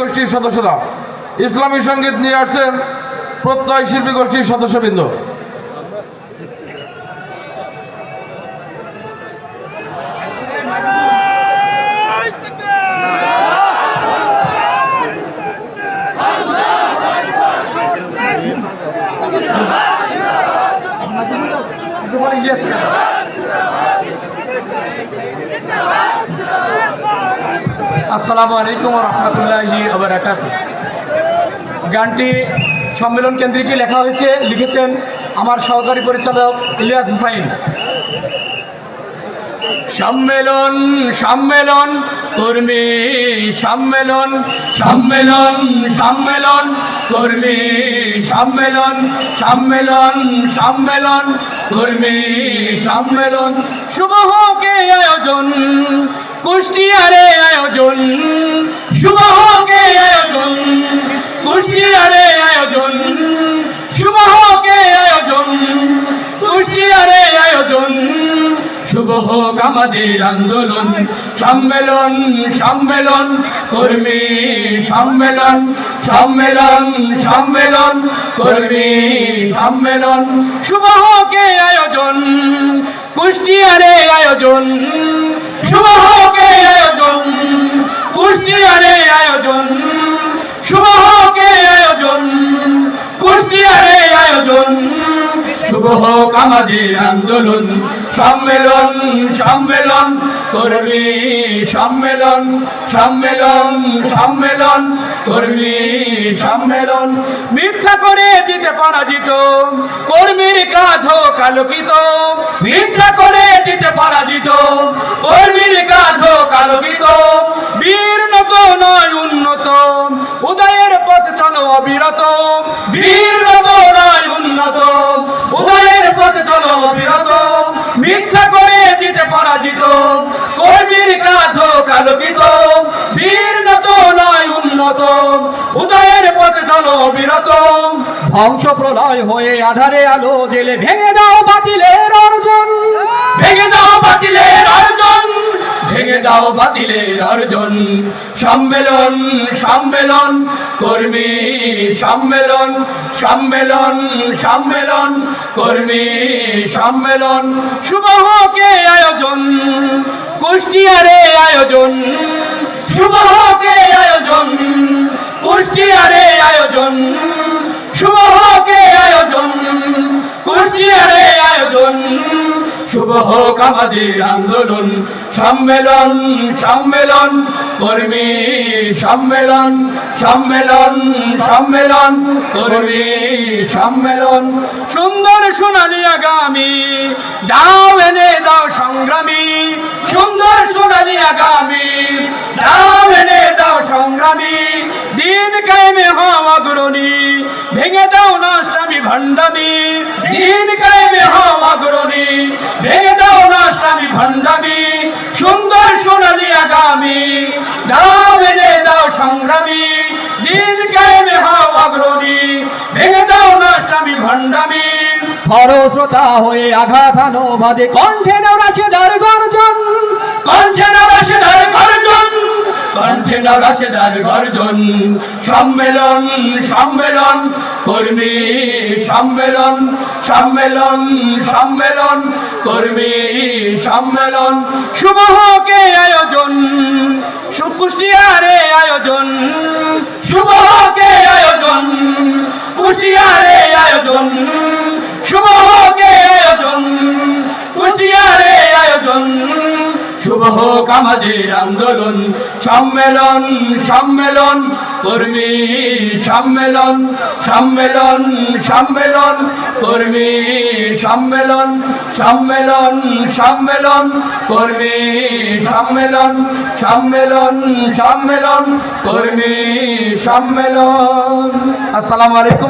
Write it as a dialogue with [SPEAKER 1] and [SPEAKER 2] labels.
[SPEAKER 1] গোষ্ঠীর সদস্যরা। ইসলামী সংগীত নিয়ে আসছেন প্রত্যয় শিল্পী গোষ্ঠীর সদস্যবৃন্দ।
[SPEAKER 2] আসসালামু আলাইকুম রহমতুল্লাহি আবরাকাত গানটি সম্মেলন কেন্দ্রিকে লেখা হয়েছে, লিখেছেন আমার সহকারী পরিচালক ইলিয়াস হুসাইন। সম্মেলন সম্মেলন, কর্মী সম্মেলন সম্মেলন সম্মেলন, কর্মী সম্মেলন সম্মেলন সম্মেলন, কর্মী সম্মেলন। শুভ হোক আয়োজন, কুষ্টিয়ারে আয়োজন। শুভ হোকে আয়োজন কুষ্টিয়ারে আয়োজন শুভ হোকে আয়োজন কুষ্টিয়ারে আয়োজন শুভ হোক আমাদের আন্দোলন। সম্মেলন সম্মেলন, কর্মী সম্মেলন সম্মেলন সম্মেলন, কর্মী সম্মেলন। শুভ হোক আয়োজন, কুষ্টিয়ারে আয়োজন। শুভ হোক আয়োজন, কুষ্টিয়ারে আয়োজন। শুভ হোক আয়োজন, কুষ্টিয়ারে আয়োজন। হোক আমাদের আন্দোলন। সম্মেলন সম্মেলন কর্মী সম্মেলন সম্মেলন সম্মেলন কর্মী সম্মেলন। মিথ্যা করে দিতে পরাজিত, কর্মীর কাজ হোক আলোকিত। মিথ্যা করে দিতে পরাজিত, কর্মীর কাজ হোক আলোকিত। বীর নয় উন্নত, উদয়ের পথ চলো অবিরত। বীর পথ চলো বিরত মিথ্যা করে দিতে পরাজিত কর্মীর কাজ হোক আলোকিত বীর নত নয় উন্নত উদয়ের পথে চলো অবিরত ধ্বংস প্রলয় হয়ে আধারে আলো জেলে ভেঙে দাও বাতিলের অর্জন। ভেঙে দাও বাতিলের অর্জন। দাও বাতিলের অর্জন। সম্মেলন সম্মেলন, কর্মী, সম্মেলন সম্মেলন সম্মেলন, কর্মী, সম্মেলন। শুভ হোকে আয়োজন, কুষ্টিয়ারে আয়োজন। শুভ হোকে আয়োজন, কুষ্টিয়ারে আয়োজন। শুভ হোকে আয়োজন, কুষ্টিয়ারে শুভ হোক আমাদের আন্দোলন। সম্মেলন সম্মেলন, কর্মী, সম্মেলন সম্মেলন সম্মেলন, কর্মী, সম্মেলন। সুন্দর সোনালী আগামী, দাও এনে, দাও সংগ্রামী। সুন্দর সোনালী আগামী, দাও এনে, দাও সংগ্রামী। দিন কায়েমে হও অগ্রণী। ভেঙে দাও দিন কায়েমে হও অগ্রণী। ভেঙে দাও সুন্দর সোনালী আগামী। দাও এনে দাও সংগ্রামী। দিন কায়েমে হও অগ্রণী। ভেঙে দাও ভণ্ডামি। ফরস্রোতা হয়ে আঘাত আনো বাদে কণ্ঠে নরাশে দার গর্জন। কণ্ঠে নরাশে দার গর্জন। কণ্ঠে নরাশে দার গর্জন সম্মেলন সম্মেলন, কর্মী, সম্মেলন সম্মেলন সম্মেলন, কর্মী, সম্মেলন। শুভ হোকে আয়োজন, সুকুশিয়ারে আয়োজন। শুভ হোকে আয়োজন, কুশিয়ারে আমাদের আন্দোলন, সম্মেলন সম্মেলন, কর্মী সম্মেলন সম্মেলন সম্মেলন, কর্মী সম্মেলন সম্মেলন সম্মেলন, কর্মী সম্মেলন সম্মেলন সম্মেলন, কর্মী সম্মেলন। আসসালামু আলাইকুম।